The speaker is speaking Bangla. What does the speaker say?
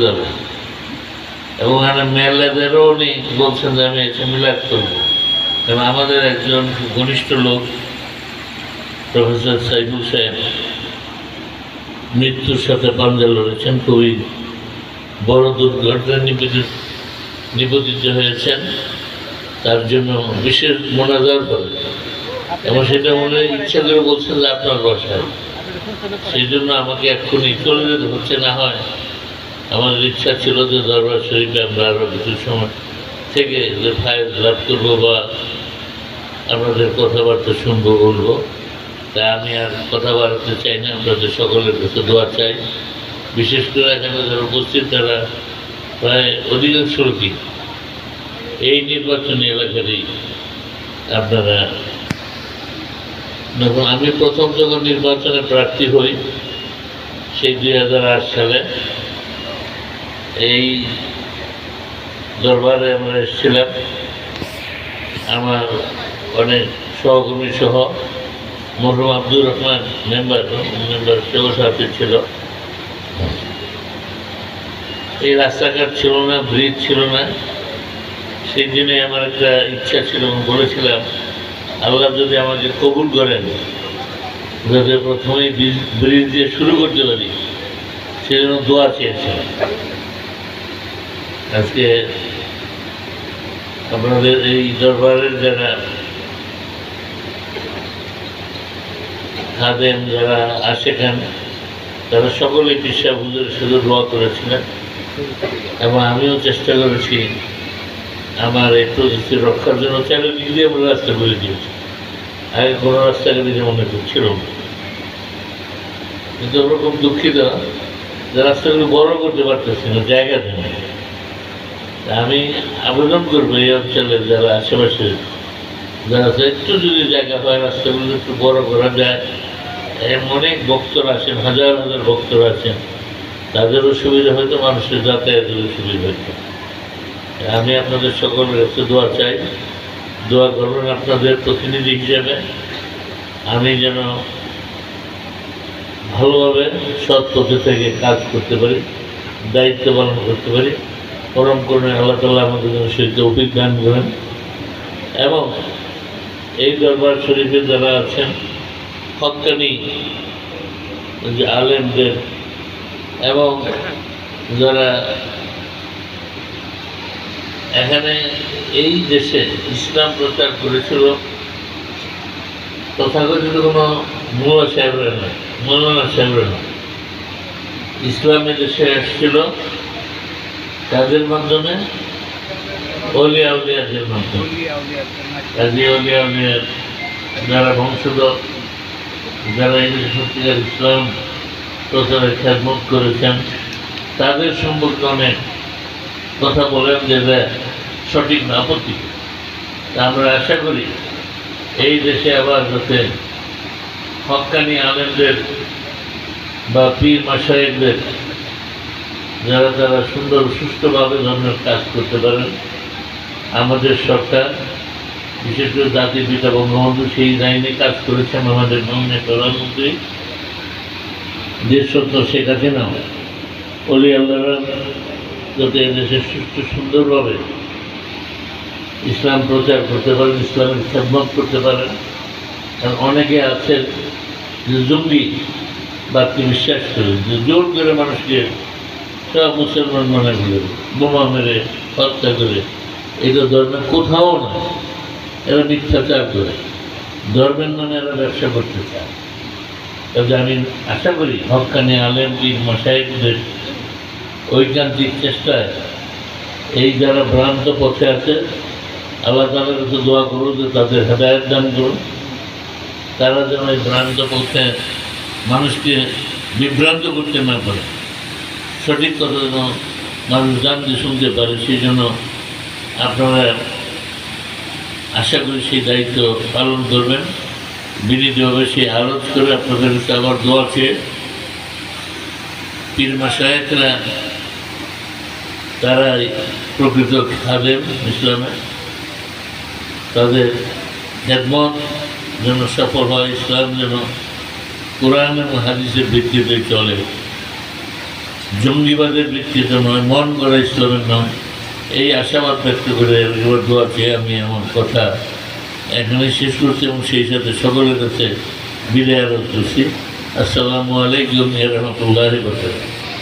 যাবে। এবং মেয়েদেরও উনি বলছেন যে আমি এসে করব। এবং আমাদের একজন ঘনিষ্ঠ লোক, প্রফেসর সাইফুল সাহেব, মৃত্যুর সাথে পাঞ্জা লড়েছেন, খুবই বড় দুর্ঘটনায় নিবেদিত নিবেদিত হয়েছেন। তার জন্য বিশেষ মোনাজার করে। এবং সেটা মনে ইচ্ছা করে বলছেন যে আপনার বাসায়। সেই জন্য আমাকে এক্ষুনি চলে যেতে হচ্ছে, না হয় আমাদের ইচ্ছা ছিল যে দরবার শরীফে আমরা আরও কিছু সময় থেকে যে ফাইল লাভ করব বা আপনাদের কথাবার্তা শুনব, বলব। তাই আমি আর কথা বাড়াতে চাই না। আপনাদের সকলের কাছে দোয়া চাই। বিশেষ করে এখানে যারা উপস্থিত, তারা প্রায় অধিকাংশ লোকই এই নির্বাচনী এলাকারই আপনারা দেখুন, আমি প্রথম যখন নির্বাচনে প্রার্থী হই, সেই দুই হাজার আট সালে এই দরবারে আমরা এসেছিলাম। আমার অনেক সহকর্মী সহ মরহুম আব্দুর রহমান মেম্বার মেম্বার সেবা সাথে ছিল। এই রাস্তাঘাট ছিল না ব্রিজ ছিল না। সেই দিনে আমার একটা ইচ্ছা ছিল বলেছিলাম, আল্লাহ যদি আমাকে কবুল করেন, যাতে প্রথমেই ব্রিজ- দিয়ে শুরু করতে পারি, সেজন্য দোয়া চেয়েছিলাম। আজকে আপনাদের এই দরবারের যারা খাদেন যারা আশেখান, তারা সকলে পিসা হুজুরের সাথে দোয়া করেছিলেন এবং আমিও চেষ্টা করেছি আমার এই প্রযুক্তি রক্ষার জন্য। চারিদিক দিয়ে আমরা রাস্তা করে দিয়েছি। আগে কোনো রাস্তাঘাটে যেমন একটু ছিল না। কিন্তু ওরকম দুঃখিত যে রাস্তাগুলো বড় করতে পারতেছি না, জায়গা নেই। আমি আবেদন করব এই অঞ্চলের যারা আশেপাশে যারা একটু যদি জায়গা হয়, রাস্তাগুলো একটু বড় করা যায়। অনেক ভক্তরা আছেন, হাজার হাজার ভক্তরা আছেন। তাদেরও সুবিধা হয়তো, মানুষের যাতায়াতেরও সুবিধা হইতো আমি আপনাদের সকলের কাছে দোয়া চাই। দোয়া করবেন আপনাদের প্রতিনিধি হিসেবে। আমি যেন ভালোভাবে সৎ পথে থেকে কাজ করতে পারি, দায়িত্ব পালন করতে পারি। পরম করুন আল্লাহ তাল্লাহ আমাদের যেন সেই তৌফিক দান করেন। এবং এই দরবার শরীফে যারা আছেন, হকানি যে আলেমদের এবং যারা এখানে এই দেশে ইসলাম প্রচার করেছিল, তথাকথিত কোনো মোল্লা সাহেবরা নয়, মৌলানা সাহেবরা নয়। ইসলামী দেশে এসেছিল তাদের মাধ্যমে? অলিয়া উলিয়াদের মাধ্যমে। কাজী অলিয়া উলিয়ার যারা বংশধর যারা এই সত্যিকার ইসলাম প্রচারে খেদমত করেছেন তাদের সম্পর্কে অনেক কথা বলেন যে সঠিক না আপত্তি তা আমরা আশা করি এই দেশে আবার যাতে হক্কানি আলেমদের বা পীর মাসায়েকদের যারা তারা সুন্দর, সুস্থভাবে ধর্মের কাজ করতে পারেন, আমাদের সরকার, বিশেষ করে জাতির পিতা বঙ্গবন্ধু সেই লাইনে কাজ করেছেন আমাদের মাননীয় প্রধানমন্ত্রী। দেশরত্ন শেখ হাসিনাও অলি আল্লাহরা যাতে এদেশে সুস্থ, সুন্দরভাবে ইসলাম প্রচার করতে পারেন, ইসলামের খেদমত করতে পারেন। কারণ অনেকে আছেন যে জঙ্গি বাড়তি বিশ্বাস করে যে জোর করে মানুষকে সব মুসলমান মনে করে বোমা মেরে হত্যা করে। এটা ধর্মের কোথাও নয় এরা মিথ্যাচার করে। ধর্মের নামে এরা ব্যবসা করতে চায়। আমি আশা করি হকানি আলেম, পীর মশাইকদের ঐকান্তিক চেষ্টায় এই যারা ভ্রান্ত পথে আছে, আল্লাহ তাদের কাছে দোয়া করো যে তাদের হেদায়ত দান করুন। তারা যেন এই ভ্রান্ত পথে মানুষকে বিভ্রান্ত করতে না পারে। সঠিক কথা যেন মানুষ জানতে, শুনতে পারে, সেই জন্য আপনারা আশা করি সেই দায়িত্ব পালন করবেন। বিনীতভাবে সেই আরোপ করে আপনাদের আবার দোয়া চেয়ে পীর মাসায়করা তারা প্রকৃত খাদেম ইসলামে। তাদের খেদমত যেন সফল হয়, ইসলাম যেন কোরআন এবং হাদিসের ভিত্তিতে চলে। জঙ্গিবাদের ভিত্তিতে নয়, মন গড়া ইসলামের নয় এই আশাবাদ ব্যক্ত করে এবার আমি আমার কথা এখানে শেষ করছি এবং সেই সাথে সকলের কাছে বিদায় আরোপ করছি। আসসালামু আলাইকুম রহমতুল্লাহ কথা